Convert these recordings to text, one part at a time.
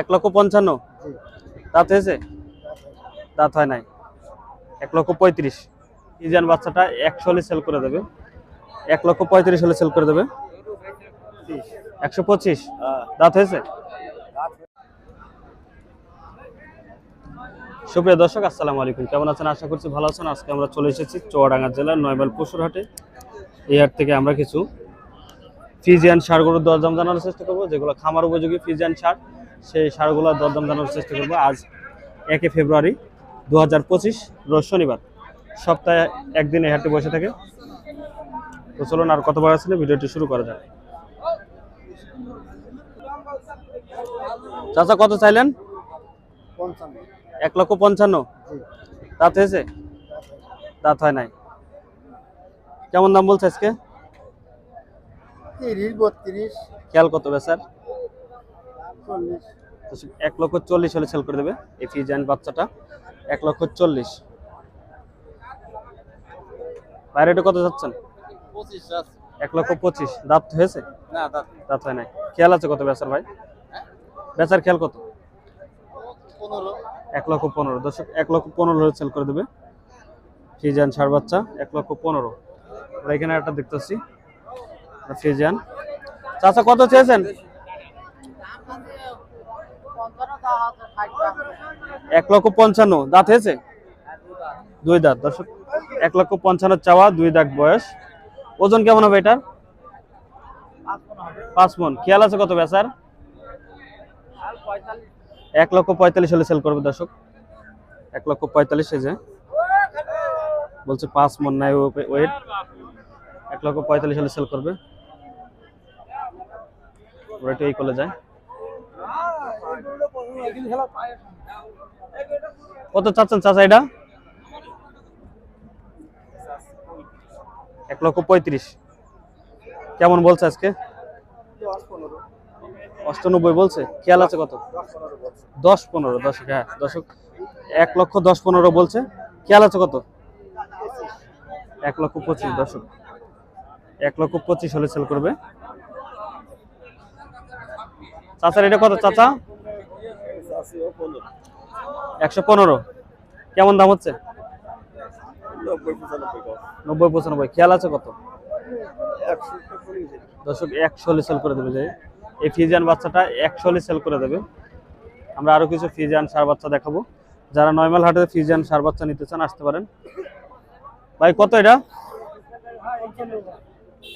এক লক্ষ পঞ্চান্ন? দাঁত হয়েছে? দাঁত হয় নাই। এক লক্ষ পঁয়ত্রিশ। ইজান বাচ্চাটা একশো হলে সেল করে দেবে। এক লক্ষ পঁয়ত্রিশ হলে সেল করে দেবে। একশো পঁচিশ। দাঁত হয়েছে? সুপ্রিয় দর্শক আসসালামু আলাইকুম। কেমন আছেন? আশা করছি ভালো আছেন। আজকে আমরা চলে এসেছি চুয়াডাঙ্গা জেলার নয়বাল পশুর হাটে এই হাট থেকে আমরা কিছু ফিজিয়ান সারগুলোর দরদাম জানানোর চেষ্টা করব যেগুলো খামার উপযোগী ফিজিয়ান সার। সেই সারগুলোর দরদাম জানানোর চেষ্টা করব আজ একে ফেব্রুয়ারি দু হাজার পঁচিশ রোজ শনিবার। সপ্তাহে একদিন এই হাটে বসে থাকে। তো চলুন আর কতবার আসলে ভিডিওটি শুরু করা যাক। চাচা কত চাইলেন? এক লক্ষ পঞ্চান্ন। দাঁত হয়েছে? দাঁত হয় নাই। কেমন দাম বলছে আজকে? তিরিশ বত্রিশ। খেয়াল কত বেচার? চল্লিশ। এক লক্ষ চল্লিশ হলে সেল করে দেবে এই ফিজান বাচ্চাটা। এক লক্ষ চল্লিশ। বাইরেটা কত যাচ্ছেন? এক লক্ষ পঁচিশ। দাঁত হয়েছে? না দাঁত হয় নাই। খেয়াল আছে কত বেচার ভাই? বেচার খেয়াল কত? এক লক্ষ পনেরো। দর্শক এক লক্ষ পনেরো হলে সেল করে দেবে। ফিজান সার বাচ্চা এক লক্ষ পনেরো। আমরা এখানে একটা দেখতেছি। ফিজান চাচা কত চেয়েছেন? এক লক্ষ পঞ্চান্ন, দাঁত হয়েছে? দুই দাঁত, দর্শক, এক লক্ষ পঞ্চান্ন চাওয়া, দুই দাঁত বয়স। ওজন কেমন হবে এটার? পাঁচ মন। খেয়াল আছে কত বেচার? এক লক্ষ পঁয়তাল্লিশ হলে সেল করবে দর্শক। এক লক্ষ পঁয়তাল্লিশ যে। বলছে পাঁচ মন নাই ওয়েট এক লক্ষ পঁয়তাল্লিশ হলে সেল করবে। ওটা এই করলে যায়। কত চাচ্ছেন চাচা এটা? এক লক্ষ পঁয়ত্রিশ। কেমন বলছে আজকে? অষ্টানব্বই বলছে? খেয়াল আছে কত? দশ পনেরো, দশক হ্যাঁ দশক। এক লক্ষ দশ পনেরো বলছে। খেয়াল আছে কত? এক লক্ষ পঁচিশ, দশক। এক লক্ষ পঁচিশ হলে সেল করবে। চাচার এটা কত, চাচা? একশো পনেরো। কেমন দাম হচ্ছে? নব্বই পঁচানব্বই নব্বই পঁচানব্বই। খেয়াল আছে কত? দর্শক একশো হলে সেল করে দেবে যে। এই ফিজিয়ান বাচ্চাটা একশো হলে সেল করে দেবে। আমরা আরও কিছু ফিজিয়ান সার বাচ্চা দেখাবো। যারা নয়মাল হাটে ফিজিয়ান সার বাচ্চা নিতে চান আসতে পারেন। ভাই কত এটা?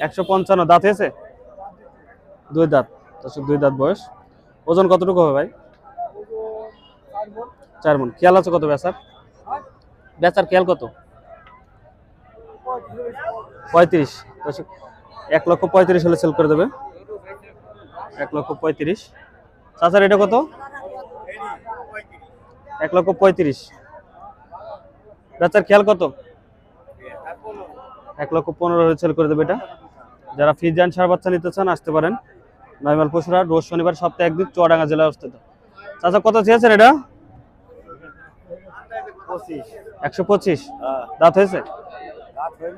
একশো পঞ্চান্ন। দাঁত হয়েছে? দুই দাঁত। দর্শক দুই দাঁত বয়স। ওজন কতটুকু হবে ভাই? চার মন। খেয়াল আছে কত বেচার? বেচার খেয়াল কত? পঁয়ত্রিশ। এক লক্ষ পঁয়ত্রিশ হলে সেল করে দেবে। এক লক্ষ পঁয়ত্রিশ। চাচার এটা কত? এক লক্ষ পঁয়ত্রিশ। বেচার খেয়াল কত? এক লক্ষ পনেরো হলে সেল করে দেবে এটা। যারা ফিজান সার বাচ্চা নিতে চান, আসতে পারেন। নয়মাল পশুরা রোজ শনিবার সপ্তাহে একদিন চুয়াডাঙ্গা জেলায় অবস্থিত। চাচা কত চেয়েছেন এটা? একশো পঁচিশ। হ্যাঁ। দাঁত হয়েছে? হয়ে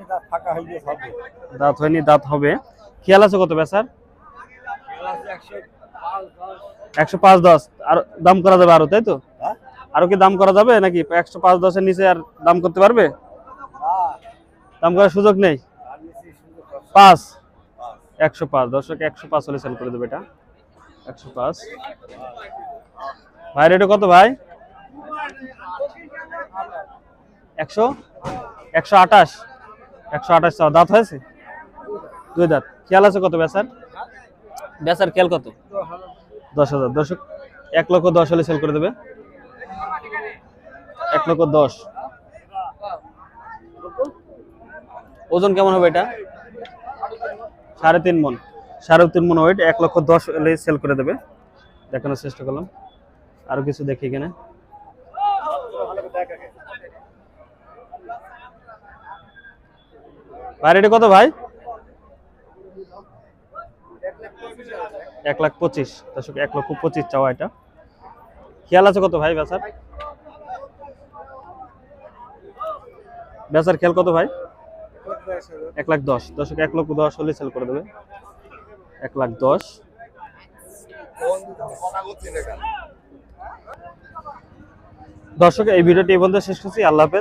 দাঁত হয়নি দাঁত হবে। খেয়াল আছে কত বেচার? একশো পাঁচ দশ। আর দাম করা যাবে আরও তাই তো? হ্যাঁ? আরও কি দাম করা যাবে নাকি একশো পাঁচ দশের নিচে আর দাম করতে পারবে? দাম করার সুযোগ নেই? পাঁচ? একশো পাঁচ। দর্শক একশো পাঁচ হলে সেল করে দেবে এটা। একশো পাঁচ। ভাই রেটে কত ভাই? একশো একশো আঠাশ একশো আঠাশ চাও দাঁত হয়েছে? দুই দাঁত। খেয়াল আছে কত বেচার? বেচার খেয়াল কত? দশ হাজার। দর্শক এক লক্ষ দশ হলে সেল করে দেবে। এক লক্ষ দশ। ওজন কেমন হবে এটা? সাড়ে তিন মন। সাড়ে তিন মন ওয়েট এক লক্ষ দশ হলে সেল করে দেবে। দেখানোর চেষ্টা করলাম। আরও কিছু দেখি এখানে। বাইরেটা কত ভাই? এক লাখ পঁচিশ। দর্শক, এক লক্ষ পঁচিশ চাওয়া এটা। খেয়াল আছে কত ভাই বেচার? বেচার খেয়াল কত ভাই? এক লাখ দশ। দশক এক লক্ষ দশ হলে সেল করে দেবে। এক লাখ দশ। দর্শক, এই ভিডিওটি এই পর্যন্ত শেষ করছি। আল্লাহ হাফেজ।